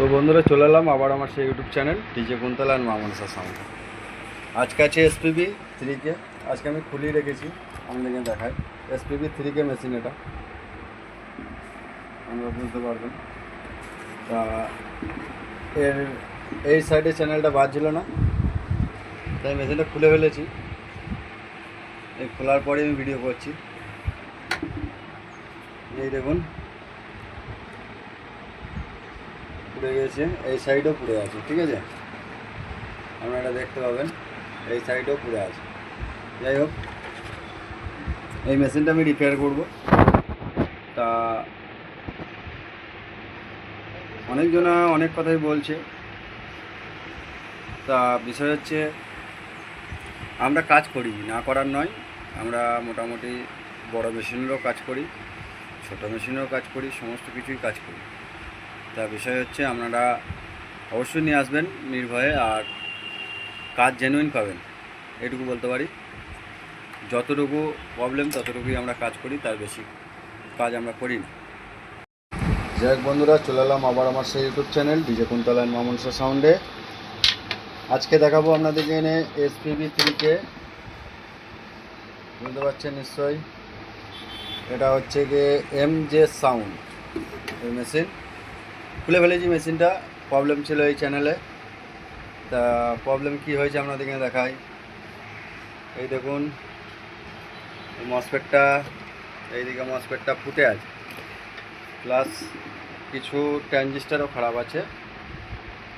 তো বন্ধুরা চলে এলাম আবার আমার সেই ইউটিউব চ্যানেল ডিজে কুন্তলা আর মামনসা সাউন্ড আজকে আছে এসপিবি থ্রি কে আজকে আমি খুলিয়ে রেখেছি আপনাদেরকে দেখাই এসপিবি থ্রি কে মেশিন এটা। আপনারা বুঝতে পারবেন। তা, এর, এই সাইডে চ্যানেলটা বাজছিল না। তাই মেশিনটা খুলে ফেলেছি। এই খোলার পরে আমি ভিডিও করছি। এই দেখুন। পুড়ে গেছে, এই সাইডও পুড়ে আছে, ঠিক আছে? আপনারা দেখতে পাবেন, এই সাইডও পুড়ে আছে। যাই হোক, এই মেশিনটা আমি রিপেয়ার করব। তা, অনেকজনা অনেক কথাই বলছে। তা, বিষয় হচ্ছে, আমরা কাজ করি, না করার নয়, আমরা মোটামুটি বড় মেশিনেরও কাজ করি, ছোটো মেশিনেরও কাজ করি, সমস্ত কিছুই কাজ করি। তা বিষয় হচ্ছে আপনারা অবশ্যই নিয়ে আসবেন নির্ভয়ে আর কাজ জেনুইন পাবেন। এটুকু বলতে পারি। যতটুকু প্রবলেম ততটুকুই আমরা কাজ করি, তার বেশি কাজ আমরা করি না। যাই বন্ধুরা, চলে এলাম আবার আমার সেই ইউটিউব চ্যানেল ডিজে কুন্তলা মামনসা সাউন্ডে আজকে দেখাবো আপনাদেরকে এনে এসপিবি থ্রিকে বুঝতে পারছেন নিশ্চয়ই? এটা হচ্ছে গিয়ে এম জে সাউন্ড এই মেশিন খুলে ফেলেছি মেশিনটা। প্রবলেম ছিল এই চ্যানেলে তা প্রবলেম কি হয়েছে আপনাদেরকে দেখাই। এই দেখুন মসপেটটা এইদিকে মসপেটটা ফুটে আছে। প্লাস কিছু ট্রানজিস্টারও খারাপ আছে।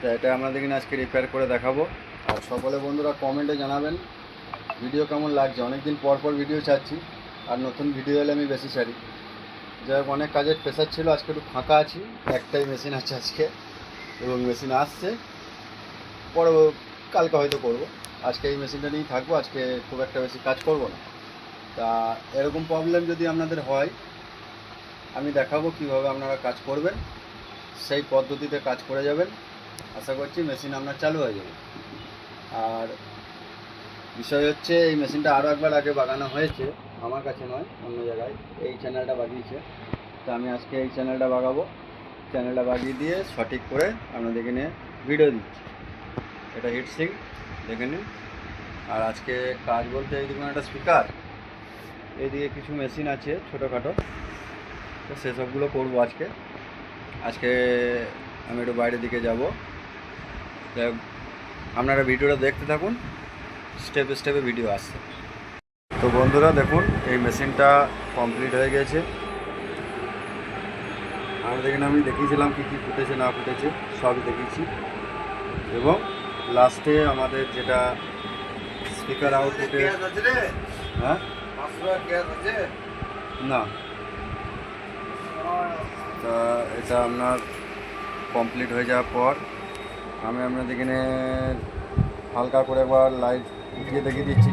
তা এটা আপনাদেরকে আজকে রিপেয়ার করে দেখাবো। আর সকলে বন্ধুরা কমেন্টে জানাবেন ভিডিও কেমন লাগছে? অনেকদিন পর পর ভিডিও চাচ্ছি আর নতুন ভিডিও এলে আমি বেশি ছাড়ি। যাই হোক, অনেক কাজের প্রেশার ছিল, আজকে একটু ফাঁকা আছি, একটাই মেশিন আছে আজকে, এবং মেশিন আসছে। পরে কালকে হয়তো করব। আজকে এই মেশিনটা নিয়েই থাকব, আজকে খুব একটা বেশি কাজ করব না। তা এরকম প্রবলেম যদি আপনাদের হয়, আমি দেখাবো কীভাবে আপনারা কাজ করবেন, সেই পদ্ধতিতে কাজ করে যাবেন। আশা করছি মেশিন আপনার চালু হয়ে যাবে। আর বিষয় হচ্ছে, এই মেশিনটা আরও একবার আগে বাগানো হয়েছে। আমার কাছে নয়, অন্য জায়গায়। এই চ্যানেলটা বাগিয়েছে। তো আমি আজকে এই চ্যানেলটা বাগাবো। চ্যানেলটা বাগিয়ে দিয়ে সঠিক করে আপনাদেরকে নিয়ে ভিডিও দিচ্ছি। এটা হিট হিটসিং দেখে নিন। আর আজকে কাজ বলতে এই দেখুন একটা স্পিকার এইদিকে কিছু মেশিন আছে ছোটোখাটো। তো সেসবগুলো করব আজকে। আজকে আমি একটু বাইরের দিকে যাব। আপনারা ভিডিওটা দেখতে থাকুন। স্টেপে স্টেপে ভিডিও আসছে। তো বন্ধুরা দেখুন এই মেশিনটা কমপ্লিট হয়ে গেছে। আর দেখেন আমি দেখিয়েছিলাম কী কী ফুটেছে না ফুটেছে সবই দেখিয়েছি। এবং লাস্টে আমাদের যেটা স্পিকার আউটপুটে হ্যাঁ? না। তা এটা আপনার কমপ্লিট হয়ে যাওয়ার পর আমি আপনাদের এখানে হালকা করে একবার লাইট উঠিয়ে দেখিয়ে দিচ্ছি।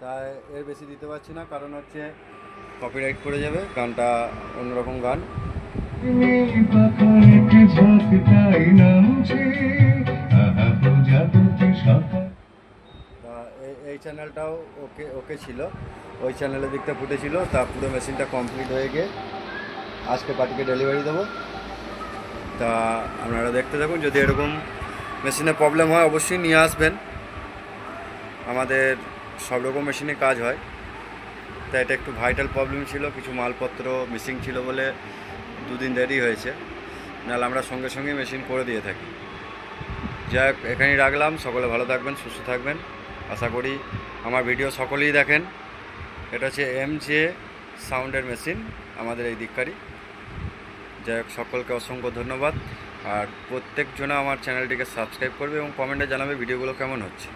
তাই এর বেশি দিতে পারছি না, কারণ হচ্ছে কপিরাইট করে যাবে, গানটা অন্যরকম গান। এই চ্যানেলটাও ওকে ওকে ছিল। ওই চ্যানেলের দিকটা ফুটেছিল, তা পুরো মেশিনটা কমপ্লিট হয়ে গিয়ে আজকে পার্টিকে ডেলিভারি দেবো। তা আপনারা দেখতে থাকুন, যদি এরকম মেশিনে প্রবলেম হয়, অবশ্যই নিয়ে আসবেন। আমাদের সব রকম মেশিনে কাজ হয়। তা এটা একটু ভাইটাল প্রবলেম ছিল, কিছু মালপত্র মিসিং ছিল বলে দুদিন দেরি হয়েছে। নাহলে আমরা সঙ্গে সঙ্গে মেশিন করে দিয়ে থাকি। যাই এখানেই রাখলাম। সকলে ভালো থাকবেন, সুস্থ থাকবেন। আশা করি আমার ভিডিও সকলেই দেখেন। এটা হচ্ছে এম জে সাউন্ডের মেশিন আমাদের এই দিককারই যাই হোক, সকলকে অসংখ্য ধন্যবাদ। আর প্রত্যেকজনে আমার চ্যানেলটিকে সাবস্ক্রাইব করবে এবং কমেন্টে জানাবে ভিডিওগুলো কেমন হচ্ছে।